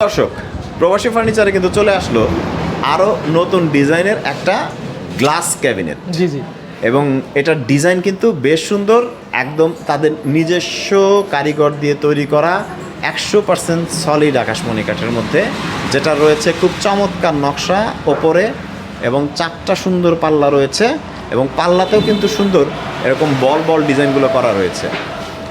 দর্শক প্রবাসী ফার্নিচারে কিন্তু চলে আসলো আরও নতুন ডিজাইনের একটা গ্লাস ক্যাবিনেট জি জি। এবং এটার ডিজাইন কিন্তু বেশ সুন্দর একদম তাদের নিজস্ব কারিগর দিয়ে তৈরি করা একশো পার্সেন্ট সলিড আকাশমণি কাঠের মধ্যে যেটা রয়েছে খুব চমৎকার নকশা ওপরে এবং চারটা সুন্দর পাল্লা রয়েছে এবং পাল্লাতেও কিন্তু সুন্দর এরকম বল বল ডিজাইনগুলো করা রয়েছে।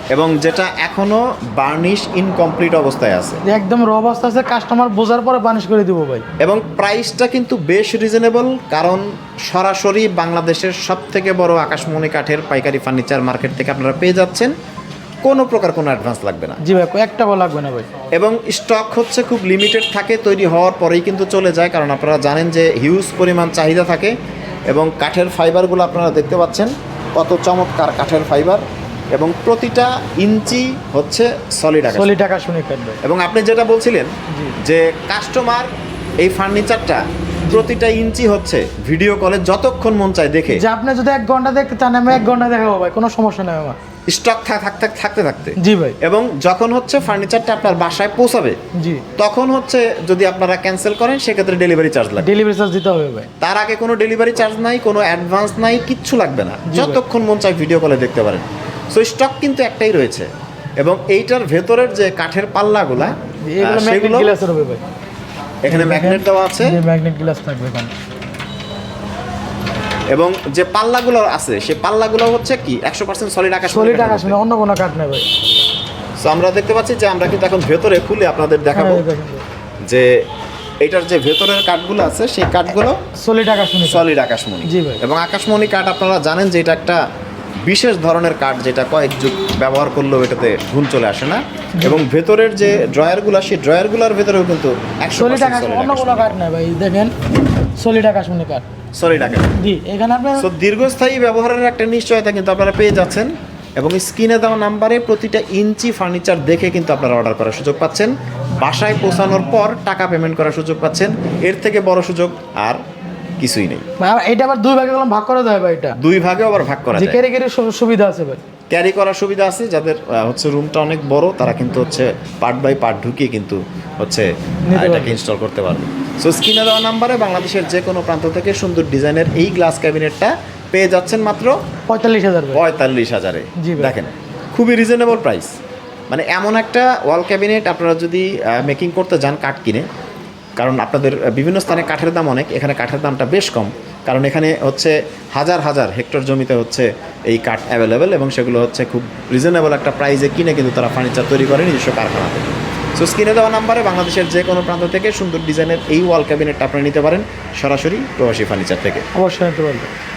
এবং যেটা এখনও বার্নিশ ইনকমপ্লিট অবস্থায় আছে। একদম র অবস্থা আছে কাস্টমার বোঝার পরে বার্নিশ করে দিব ভাই। এবং প্রাইসটা কিন্তু বেশ রিজনেবল কারণ সরাসরি বাংলাদেশের সব থেকে বড় আকাশমণি কাঠের পাইকারি ফার্নিচার মার্কেট থেকে আপনারা পেয়ে যাচ্ছেন। কোনো প্রকার কোনো অ্যাডভান্স লাগবে না। জি ভাই একটা বল লাগবে না ভাই। এবং স্টক হচ্ছে খুব লিমিটেড থাকে তৈরি হওয়ার পরেই কিন্তু চলে যায় কারণ আপনারা জানেন যে হিউজ পরিমাণ চাহিদা থাকে। এবং কাঠের ফাইবারগুলো আপনারা দেখতে পাচ্ছেন কত চমৎকার কাঠের ফাইবার এবং প্রতিটা ইঞ্চি হচ্ছে সলিড আকাশ। শুনে কাটবে এবং আপনি যেটা বলছিলেন যে কাস্টমার এই ফার্নিচারটা প্রতিটা ইঞ্চি হচ্ছে ভিডিও কলে যতক্ষণ মন চায় দেখে। যে আপনি যদি এক ঘণ্টা দেখতে চান আমি এক ঘণ্টা দেখাবো ভাই কোনো সমস্যা নেই আমার। স্টক থাকতে থাকতে থাকতে। জি ভাই। এবং যখন হচ্ছে ফার্নিচারটা আপনার বাসায় পৌঁছাবে জি। তখন হচ্ছে যদি আপনারা ক্যান্সেল করেন সেক্ষেত্রে ডেলিভারি চার্জ লাগবে। ডেলিভারি চার্জ দিতে হবে ভাই। তার আগে কোনো ডেলিভারি চার্জ নাই কোনো অ্যাডভান্স নাই কিচ্ছু লাগবে না। যতক্ষণ মন চায় ভিডিও কলে দেখতে পারেন। সো স্টক কিন্তু একটাই রয়েছে। এবং এইটার ভেতরের যে কাঠের পাল্লাগুলা সেগুলো হবে ভাই। এখানে ম্যাগনেট দেওয়া আছে। ম্যাগনেট গ্লাস থাকবে এখানে। এবং যে পাল্লাগুলো আছে সেই পাল্লাগুলো হচ্ছে কি? একশো পার্সেন্ট সলিড আকাশ চল্লিশ টাকা শুনে অন্য কোনো কাঠ নেই ভাই। সো আমরা দেখতে পাচ্ছি যে আমরা কিন্তু এখন ভেতরে খুলে আপনাদের দেখাবো হ্যাঁ। যে এটার যে ভেতরের কাঠগুলো আছে সেই কাঠগুলো টাকা শুনে সলিড আকাশমণি। জি ভাই। এবং আকাশমণি কাঠ আপনারা জানেন যে এটা একটা বিশেষ ধরনের কাঠ যেটা কয়েক যুগ ব্যবহার করলেও এটাতে ঘুম চলে আসে না। এবং ভেতরের যে ড্রয়ারগুলো সেই ড্রয়ারগুলোর ভেতরেও কিন্তু একশো চল্লিশ টাকা অন্য কোনো কাঠ নেই ভাই দেখেন চল্লিশ টাকা কাঠ। সলিড আকাশ। জি এখানে আপনি সো দীর্ঘস্থায়ী ব্যবহারের একটা নিশ্চয়তা কিন্তু আপনারা পেয়ে যাচ্ছেন এবং স্ক্রিনে দেওয়া নাম্বারে প্রতিটা ইঞ্চি ফার্নিচার দেখে কিন্তু আপনারা অর্ডার করার সুযোগ পাচ্ছেন। বাসায় পৌঁছানোর পর টাকা পেমেন্ট করার সুযোগ পাচ্ছেন। এর থেকে বড় সুযোগ আর কিছুই নেই। এটা আবার দুই ভাগে ভাগ করে দেয় ভাই এটা। দুই ভাগে আবার ভাগ করা যায়। কেড়ে সু- সুবিধা আছে ভাই। ক্যারি করার সুবিধা আছে যাদের হচ্ছে রুমটা অনেক বড় তারা কিন্তু হচ্ছে পার্ট বাই পার্ট ঢুকিয়ে কিন্তু হচ্ছে এটাকে ইনস্টল করতে পারবে। সো স্ক্রিনে দেওয়া নাম্বারে বাংলাদেশের যে কোনো প্রান্ত থেকে সুন্দর ডিজাইনের এই গ্লাস ক্যাবিনেটটা পেয়ে যাচ্ছেন মাত্র পঁয়তাল্লিশ হাজার পঁয়তাল্লিশ হাজারে। দেখেন খুবই রিজনেবল প্রাইস মানে এমন একটা ওয়াল ক্যাবিনেট আপনারা যদি মেকিং করতে যান কাঠ কিনে কারণ আপনাদের বিভিন্ন স্থানে কাঠের দাম অনেক, এখানে কাঠের দামটা বেশ কম। কারণ এখানে হচ্ছে হাজার হাজার হেক্টর জমিতে হচ্ছে এই কাঠ অ্যাভেলেবেল এবং সেগুলো হচ্ছে খুব রিজনেবল একটা প্রাইজে কিনে কিন্তু তারা ফার্নিচার তৈরি করে নিজস্ব কারখানাতে সো স্ক্রিনে দেওয়া নাম্বারে বাংলাদেশের যে কোনো প্রান্ত থেকে সুন্দর ডিজাইনের এই ওয়াল ক্যাবিনেটটা আপনারা নিতে পারেন সরাসরি প্রবাসী ফার্নিচার থেকে। অবশ্যই